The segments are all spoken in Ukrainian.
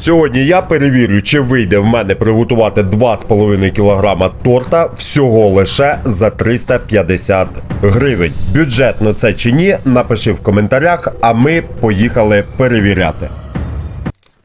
Сьогодні я перевірю, чи вийде в мене приготувати 2,5 кг торта всього лише за 350 гривень. Бюджетно це чи ні, напиши в коментарях, а ми поїхали перевіряти.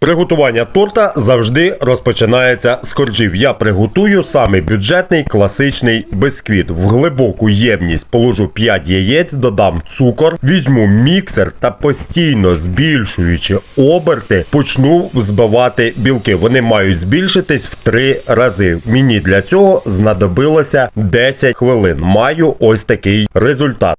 Приготування торта завжди розпочинається з коржів. Я приготую саме бюджетний класичний бисквіт. В глибоку ємність положу 5 яєць, додам цукор, візьму міксер та постійно збільшуючи оберти, почну взбивати білки. Вони мають збільшитись в 3 рази. Мені для цього знадобилося 10 хвилин. Маю ось такий результат.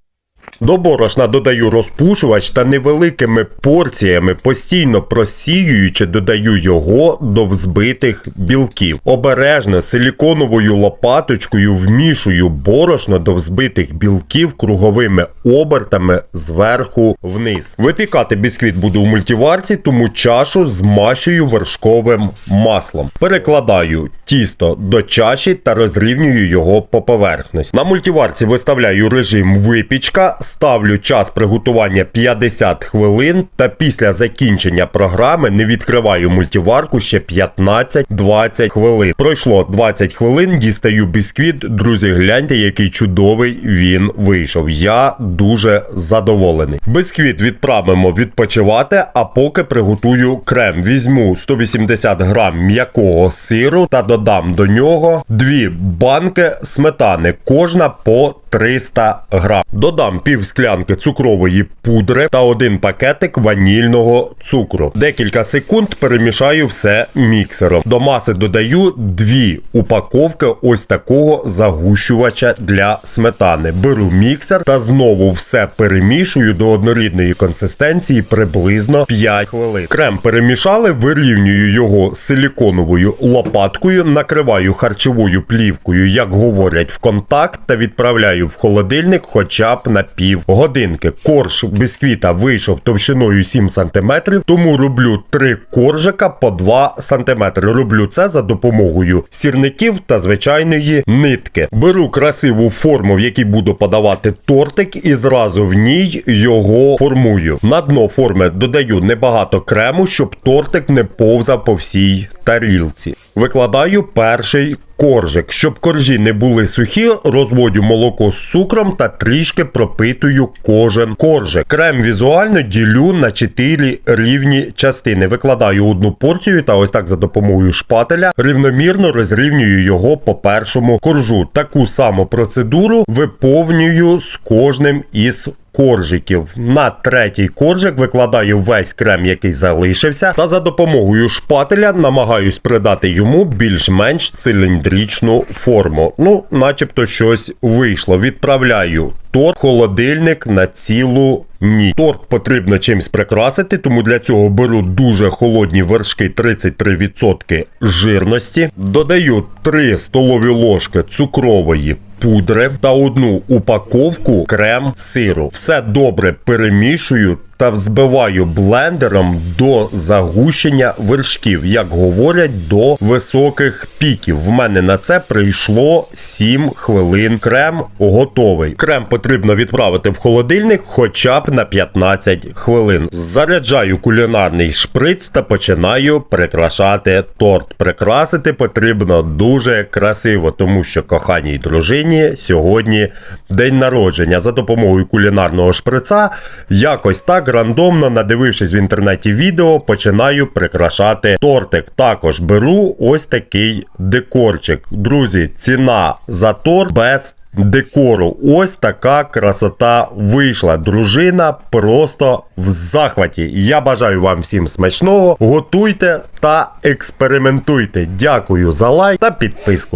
До борошна додаю розпушувач та невеликими порціями, постійно просіюючи, додаю його до взбитих білків. Обережно силіконовою лопаточкою вмішую борошно до взбитих білків круговими обертами зверху вниз. Випікати бісквіт буду в мультиварці, тому чашу змащую вершковим маслом. Перекладаю тісто до чаші та розрівнюю його по поверхності. На мультиварці виставляю режим випічка, ставлю час приготування 50 хвилин та після закінчення програми не відкриваю мультиварку ще 15-20 хвилин. Пройшло 20 хвилин, дістаю бісквіт. Друзі, гляньте, який чудовий він вийшов. Я дуже задоволений. Бісквіт відправимо відпочивати, а поки приготую крем. Візьму 180 грам м'якого сиру та додам до нього дві банки сметани, кожна по 300 грам. Додам пів склянки цукрової пудри та один пакетик ванільного цукру. Декілька секунд перемішаю все міксером. До маси додаю дві упаковки ось такого загущувача для сметани. Беру міксер та знову все перемішую до однорідної консистенції приблизно 5 хвилин. Крем перемішали, вирівнюю його силіконовою лопаткою, накриваю харчовою плівкою, як говорять, в контакт та відправляю в холодильник хоча б на пів годинки. Корж бісквіта вийшов товщиною 7 см, тому роблю 3 коржика по 2 см. Роблю це за допомогою сірників та звичайної нитки. Беру красиву форму, в якій буду подавати тортик, і зразу в ній його формую. На дно форми додаю небагато крему, щоб тортик не повзав по всій тарілці. Викладаю перший коржик. Щоб коржі не були сухі, розводю молоко з цукром та трішки пропитую кожен коржик. Крем візуально ділю на 4 рівні частини. Викладаю одну порцію та ось так за допомогою шпателя рівномірно розрівнюю його по першому коржу. Таку саму процедуру виповнюю з кожним із коржиків. На третій коржик викладаю весь крем, який залишився, та за допомогою шпателя намагаюсь придати йому більш-менш циліндричну форму. Ну, начебто щось вийшло. Відправляю торт холодильник на цілу ніч. Торт потрібно чимось прикрасити, тому для цього беру дуже холодні вершки 33% жирності. Додаю 3 столові ложки цукрової пудри та одну упаковку крем сиру. Все добре перемішую та взбиваю блендером до загущення вершків, як говорять, до високих піків. В мене на це прийшло 7 хвилин. Крем готовий. Крем потрібно відправити в холодильник хоча б на 15 хвилин. Заряджаю кулінарний шприц та починаю прикрашати торт. Прикрасити потрібно дуже красиво, тому що коханій дружині сьогодні день народження. За допомогою кулінарного шприца якось так рандомно, надивившись в інтернеті відео, починаю прикрашати тортик. Також беру ось такий декорчик. Друзі, ціна за торт без декору. Ось така красота вийшла. Дружина просто в захваті. Я бажаю вам всім смачного. Готуйте та експериментуйте. Дякую за лайк та підписку.